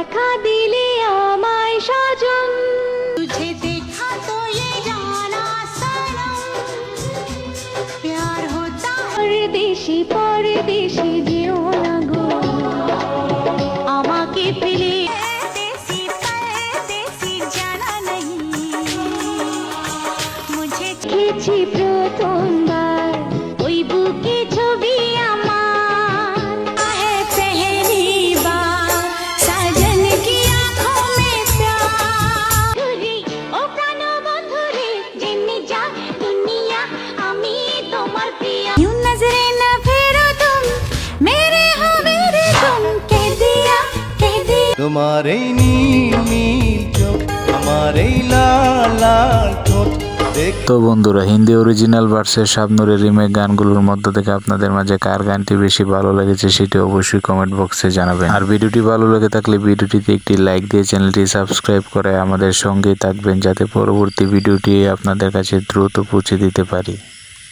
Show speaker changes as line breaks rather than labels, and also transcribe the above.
দেখা দিলে আমায় সাজন
तुझे देखा तो ये जाना सनम प्यार होता है
পরদেশি পরদেশি যেও না গো আমাকে পেলে
देसी परदेसी जाना नहीं मुझे
দেখেছি প্রথমবার তোমার
এই নীল নীল চোখ, আমার এই লাল লাল ঠোঁট
তো বন্ধুরা, হিন্দি অরিজিনাল ভার্সের শাবনুরের রিমেক গানগুলোর মধ্য থেকে আপনাদের মাঝে কার গানটি বেশি ভালো লেগেছে সেটি অবশ্যই কমেন্ট বক্সে জানাবেন। আর ভিডিওটি ভালো লেগে থাকলে ভিডিওটিতে একটি লাইক দিয়ে চ্যানেলটি সাবস্ক্রাইব করে আমাদের সঙ্গেই থাকবেন, যাতে পরবর্তী ভিডিওটি আপনাদের কাছে দ্রুত পৌঁছে দিতে পারি।